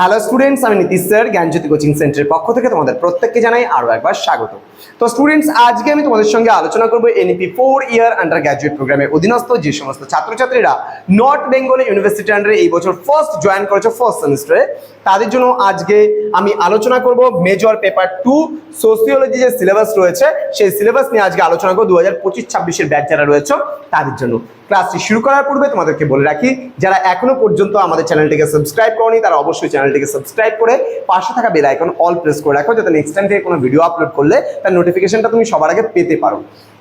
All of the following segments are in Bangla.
হ্যালো স্টুডেন্টস আমি নীতিশ স্যার, জ্ঞানজ্যোতি কোচিং সেন্টারের পক্ষ থেকে তোমাদের প্রত্যেককে জানাই আরও একবার স্বাগত। তো স্টুডেন্টস আজকে আমি তোমাদের সঙ্গে আলোচনা করব NEP four year under graduate প্রোগ্রামের অধীনস্থ যে সমস্ত ছাত্রছাত্রীরা নর্থ বেঙ্গল ইউনিভার্সিটি আন্ডারে এই বছর ফার্স্ট জয়েন করেছে ফার্স্ট সেমিস্টারে তাদের জন্য আজকে আমি আলোচনা করব মেজর পেপার টু সোসিওলজি যে সিলেবাস রয়েছে, সেই সিলেবাস নিয়ে আজকে আলোচনা করব। দু হাজার পঁচিশ, ছাব্বিশের ব্যাচ যারা রয়েছে, তাদের জন্য ক্লাসটি শুরু করার পূর্বে তোমাদেরকে বলে রাখি, যারা এখনও পর্যন্ত আমাদের চ্যানেলটিকে সাবস্ক্রাইব করনি, তারা অবশ্যই চ্যানেলটিকে সাবস্ক্রাইব করে পাশে থাকা বেল আইকন অল প্রেস করে রাখো, যাতে নেক্সট টাইম থেকে কোনো ভিডিও আপলোড করলে তার নোটিফিকেশনটা তুমি সবার আগে পেতে পারো।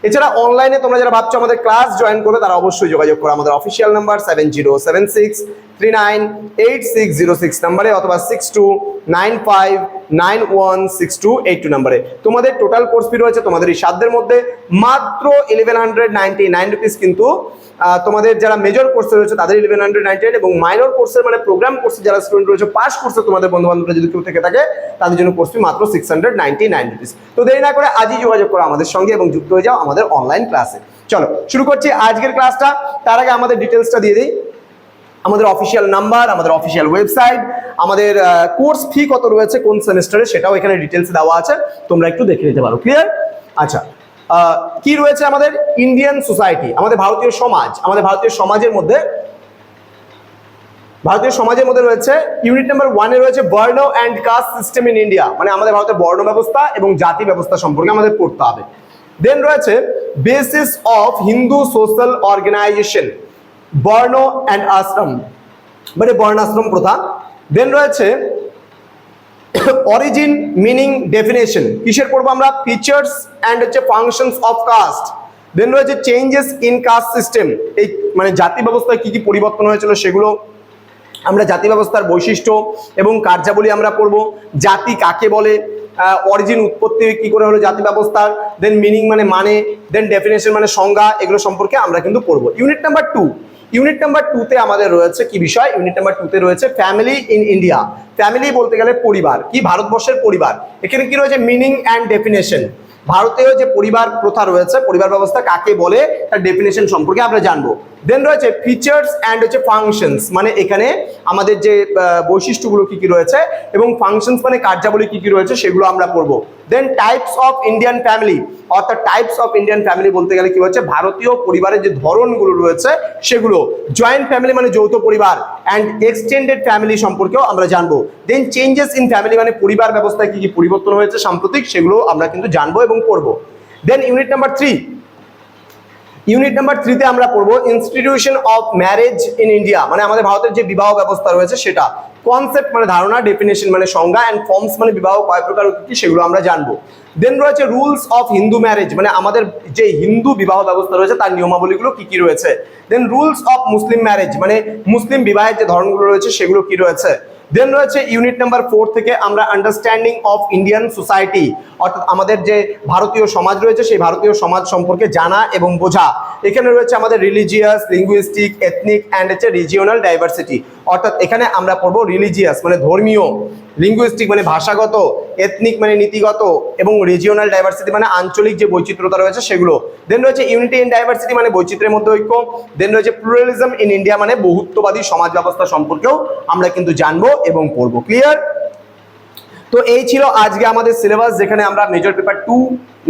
এছাড়া অনলাইনে তোমরা যারা ভাবছ আমাদের ক্লাস জয়েন করবে, তারা অবশ্যই যোগাযোগ করো। আমাদের official number seven zero seven six three nine eight six zero six নাম্বারে অথবা six two nine five nine one six two eight two নাম্বারে। তোমাদের টোটাল কোর্স ফি রয়েছে তোমাদের এই সাধ্যের মধ্যে। মাত্র eleven hundred ninety nine rupees কিন্তু তোমাদের যারা মেজর কোর্সে রয়েছে তাদের ইলেভেন হান্ড্রেড নাইনটি এবং মাইনর কোর্সের মানে প্রোগ্রাম কোর্সে যারা স্টুডেন্ট রয়েছে পাস কোর্সে তোমাদের বন্ধু বান্ধবরা যদি কেউ থেকে থাকে, তাদের জন্য কোর্স ফি মাত্র six hundred ninety nine rupees তো দেরি না করে আজই যোগাযোগ করো আমাদের সঙ্গে এবং যুক্ত হয়ে যাও আমাদের অনলাইন ক্লাসে চলো, শুরু করছি আজকের ক্লাসটা তার আগে আমাদের ডিটেলসটা দিয়ে দিই। আমাদের অফিসিয়াল নাম্বার আমাদের অফিসিয়াল ওয়েবসাইট আমাদের কোর্স ফি কত রয়েছে, কোন সেমিস্টারে সেটাও এখানে ডিটেলস দেওয়া আছে। তোমরা একটু দেখে নিতে পারো ক্লিয়ার আচ্ছা কি রয়েছে আমাদের ইন্ডিয়ান সোসাইটি আমাদের ভারতীয় সমাজ? আমাদের ভারতীয় সমাজের মধ্যে, ভারতীয় সমাজের মধ্যে রয়েছে ইউনিট নাম্বার ওয়ানে রয়েছে বর্ণ and caste system in India মানে আমাদের ভারতের বর্ণ ব্যবস্থা এবং জাতি ব্যবস্থা সম্পর্কে আমাদের পড়তে হবে। দেন রয়েছে basis of Hindu social organization varna and ashram. মানে বর্ণাশ্রম প্রথা। দেন রয়েছে অরিজিন মিনিং ডেফিনেশন কিসের পড়ব আমরা? ফিচার্স অ্যান্ড হচ্ছে ফাংশনস অফ কাস্ট দেন রয়েছে চেঞ্জেস ইন কাস্ট সিস্টেম এই মানে জাতি ব্যবস্থায় কি কি পরিবর্তন হয়েছিল সেগুলো আমরা জাতি ব্যবস্থার বৈশিষ্ট্য এবং কার্যাবলী আমরা পড়ব। জাতি কাকে বলে? অরিজিন উৎপত্তি কি করে হলো জাতি ব্যবস্থার? দেন মিনিং মানে মানে দেন ডেফিনেশন মানে সংজ্ঞা, এগুলো সম্পর্কে আমরা কিন্তু পড়ব। Unit number two unit number টুতে আমাদের রয়েছে কি বিষয়? ইউনিট নাম্বার টুতে রয়েছে ফ্যামিলি ইন ইন্ডিয়া ফ্যামিলি বলতে গেলে পরিবার, কি? ভারতবর্ষের পরিবার। এখানে কি রয়েছে? মিনিং অ্যান্ড ডেফিনেশন ভারতীয় যে পরিবার প্রথা রয়েছে, পরিবার ব্যবস্থা কাকে বলে? তার ডেফিনেশন সম্পর্কে আমরা জানব। দেন রয়েছে ফিচার্স অ্যান্ড হচ্ছে ফাংশনস মানে এখানে আমাদের যে বৈশিষ্ট্যগুলো কি কি রয়েছে এবং ফাংশনস মানে কার্যাবলী কি কি রয়েছে সেগুলো আমরা পড়ব। Then types of Indian family অর্থাৎ টাইপস অফ ইন্ডিয়ান ফ্যামিলি বলতে গেলে কি হচ্ছে, ভারতীয় পরিবারের যে ধরনগুলো রয়েছে সেগুলো জয়েন্ট ফ্যামিলি মানে যৌথ পরিবার অ্যান্ড এক্সটেন্ডেড ফ্যামিলি সম্পর্কেও আমরা জানব। দেন চেঞ্জেস ইন ফ্যামিলি মানে পরিবার ব্যবস্থায় কি কি পরিবর্তন হয়েছে সাম্প্রতিক সেগুলো আমরা কিন্তু জানব এবং পড়ব। Then unit number three unit number থ্রিতে আমরা পড়ব institution of marriage in India মানে আমাদের ভারতের যে বিবাহ ব্যবস্থা রয়েছে সেটা। কনসেপ্ট মানে ধারণা ডেফিনেশন মানে সংজ্ঞা অ্যান্ড ফর্মস মানে বিবাহ, কয় প্রকার কি সেগুলো আমরা জানব। দেন রয়েছে রুলস অফ হিন্দু ম্যারেজ মানে আমাদের যে হিন্দু বিবাহ ব্যবস্থা রয়েছে তার নিয়মাবলীগুলো কি কি রয়েছে। Then rules of Muslim marriage মানে মুসলিম বিবাহের যে ধরনগুলো রয়েছে সেগুলো কি রয়েছে? দেন রয়েছে ইউনিট নাম্বার ফোর থেকে আমরা আন্ডারস্ট্যান্ডিং অফ ইন্ডিয়ান সোসাইটি অর্থাৎ আমাদের যে ভারতীয় সমাজ রয়েছে, সেই ভারতীয় সমাজ সম্পর্কে জানা এবং বোঝা। এখানে রয়েছে আমাদের রিলিজিয়াস লিঙ্গুইস্টিক এথনিক অ্যান্ড হচ্ছে রিজিওনাল ডাইভার্সিটি অর্থাৎ এখানে আমরা পড়ব রিলিজিয়াস মানে ধর্মীয় লিঙ্গুইস্টিক মানে ভাষাগত এথনিক মানে নীতিগত, এবং রিজিওনাল ডাইভার্সিটি মানে আঞ্চলিক যে বৈচিত্র্যতা রয়েছে সেগুলো। দেন রয়েছে ইউনিটি ইন ডাইভার্সিটি মানে বৈচিত্র্যের মধ্যে ঐক্য। দেন রয়েছে প্লুরালিজম ইন ইন্ডিয়া মানে বহুত্ববাদী সমাজ ব্যবস্থা সম্পর্কেও আমরা কিন্তু জানব এবং পড়ব। ক্লিয়ার তো এই ছিল আজকে আমাদের সিলেবাস, যেখানে আমরা মেজর পেপার টু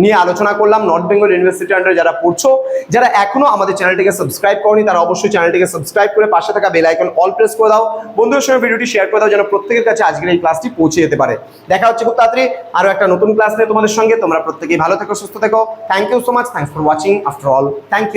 নিয়ে আলোচনা করলাম নর্থ বেঙ্গল ইউনিভার্সিটি আন্ডারে যারা পড়ছো, যারা এখনও আমাদের চ্যানেলটিকে সাবস্ক্রাইব করনি, তারা অবশ্যই চ্যানেলটিকে সাবস্ক্রাইব করে পাশে থাকা বেল আইকন অল প্রেস করে দাও। বন্ধুদের সঙ্গে ভিডিওটি শেয়ার করে দাও, যেন প্রত্যেকের কাছে আজকের এই ক্লাসটি পৌঁছে যেতে পারে। দেখা হচ্ছে খুব তাড়াতাড়ি আরও একটা নতুন ক্লাস নিয়ে তোমাদের সঙ্গে। তোমরা প্রত্যেকেই ভালো থেকো, সুস্থ থেকো। Thank you so much thanks for watching after all thank you